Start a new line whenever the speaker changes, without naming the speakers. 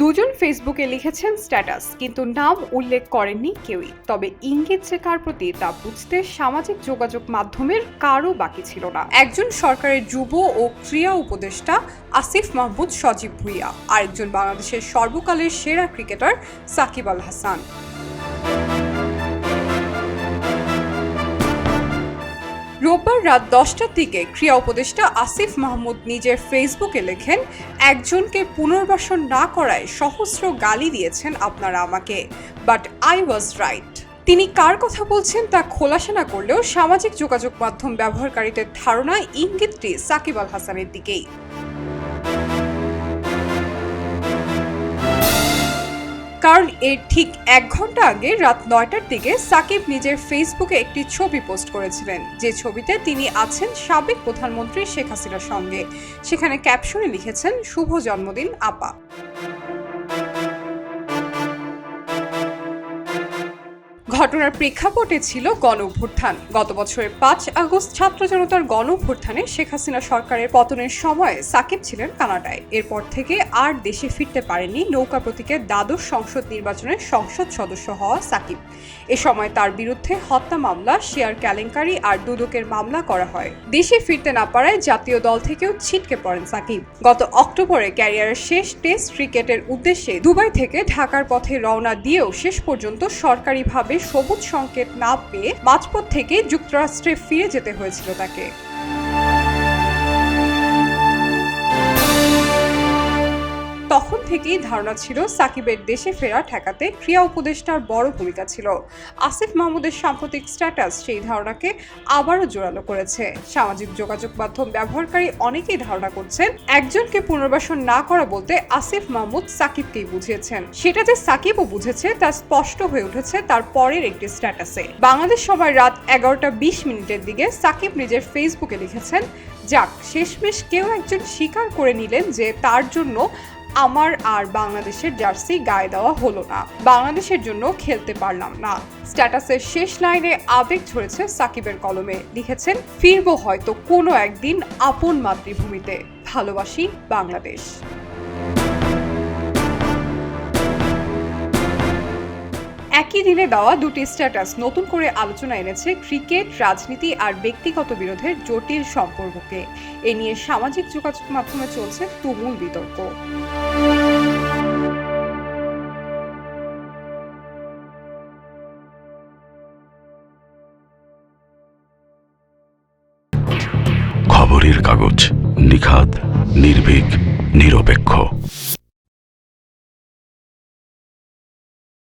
দুজন ফেসবুকে লিখেছেন স্ট্যাটাস, কিন্তু নাম উল্লেখ করেননি কেউই। তবে ইঙ্গিত যে কার প্রতি তা বুঝতে সামাজিক যোগাযোগ মাধ্যমের কারও বাকি ছিল না। একজন সরকারের যুব ও ক্রীড়া উপদেষ্টা আসিফ মাহমুদ সজীব ভুইয়া, আরেকজন বাংলাদেশের সর্বকালের সেরা ক্রিকেটার সাকিব আল হাসান। রোববার রাত দশটার দিকে ক্রিয়া উপদেষ্টা আসিফ মাহমুদ নিজের ফেসবুকে লেখেন, একজনকে পুনর্বাসন না করায় সহস্র গালি দিয়েছেন আপনারা আমাকে বাট আই ওয়াজ রাইট তিনি কার কথা বলছেন তা খোলাসা না করলেও সামাজিক যোগাযোগ মাধ্যম ব্যবহারকারীদের ধারণা ইঙ্গিতটি সাকিব আল হাসানের দিকেই। কারণ এর ঠিক এক ঘণ্টা আগে রাত নয়টার দিকে সাকিব নিজের ফেসবুকে একটি ছবি পোস্ট করেছিলেন। যে ছবিতে তিনি আছেন সাবেক প্রধানমন্ত্রী শেখ হাসিনার সঙ্গে। সেখানে ক্যাপশনে লিখেছেন, শুভ জন্মদিন, আপা। ঘটনার প্রেক্ষাপটে ছিল গণ অভ্যুত্থান গত বছরের পাঁচ আগস্ট ছাত্র জনতার গণ অভ্যুত্থানে শেখ হাসিনা সরকারের পতনের সময় সাকিব ছিলেন কানাডায়। এরপর থেকে আর দেশে ফিরতে পারেননি নৌকা প্রতীকের দ্বাদশ সংসদ নির্বাচনের সংসদ সদস্য হওয়া সাকিব। এ সময় তার বিরুদ্ধে হত্যা মামলা, শেয়ার কেলেঙ্কারি আর দুদকের মামলা করা হয়। দেশে ফিরতে না পারায় জাতীয় দল থেকেও ছিটকে পড়েন সাকিব। গত অক্টোবরে ক্যারিয়ারের শেষ টেস্ট ক্রিকেটের উদ্দেশ্যে দুবাই থেকে ঢাকার পথে রওনা দিয়েও শেষ পর্যন্ত সরকারিভাবে সবুজ সংকেত না পেয়ে মাঝপথ থেকে যুক্তরাষ্ট্রে ফিরে যেতে হয়েছিল তাকে। থেকেই ধারণা ছিল সাকিবের দেশে ফেরা ঠেকাতে ক্রিয়া উপদেষ্টার বড় ভূমিকা ছিল। আসিফ মাহমুদের সাম্প্রতিক স্ট্যাটাস সেই ধারণাকে আবারও জোরালো করেছে। সামাজিক যোগাযোগ মাধ্যম ব্যবহারকারী অনেকেই ধারণা করছেন, একজনকে পুনর্বাসন না করা বলতে আসিফ মাহমুদ সাকিবকেই বুঝিয়েছেন। সেটা যে সাকিবও বুঝেছে, তা স্পষ্ট হয়ে উঠেছে তার পরের একটি স্ট্যাটাসে বাংলাদেশ সময় রাত এগারোটা বিশ মিনিটের দিকে সাকিব নিজের ফেসবুকে লিখেছেন, যাক, শেষমেশ কেউ একজন স্বীকার করে নিলেন যে তার জন্য আমার আর বাংলাদেশের জার্সি গায়ে দেওয়া হলো না। বাংলাদেশের জন্য খেলতে পারলাম না। স্ট্যাটাসের শেষ লাইনে আবেগ ঝরেছে সাকিবের কলমে। লিখেছেন, ফিরবো হয়তো কোনো একদিন আপন মাতৃভূমিতে। ভালোবাসি বাংলাদেশ। একই দিনে দেওয়া দুটি স্ট্যাটাস নতুন করে আলোচনা এনেছে ক্রিকেট, রাজনীতি আর ব্যক্তিগত বিরোধের জটিল সম্পর্ককে। এ নিয়ে সামাজিক যোগাযোগ মাধ্যমে চলছে তুমুল বিতর্ক।
খবরের কাগজ নিখাত নির্ভীক, নিরপেক্ষ।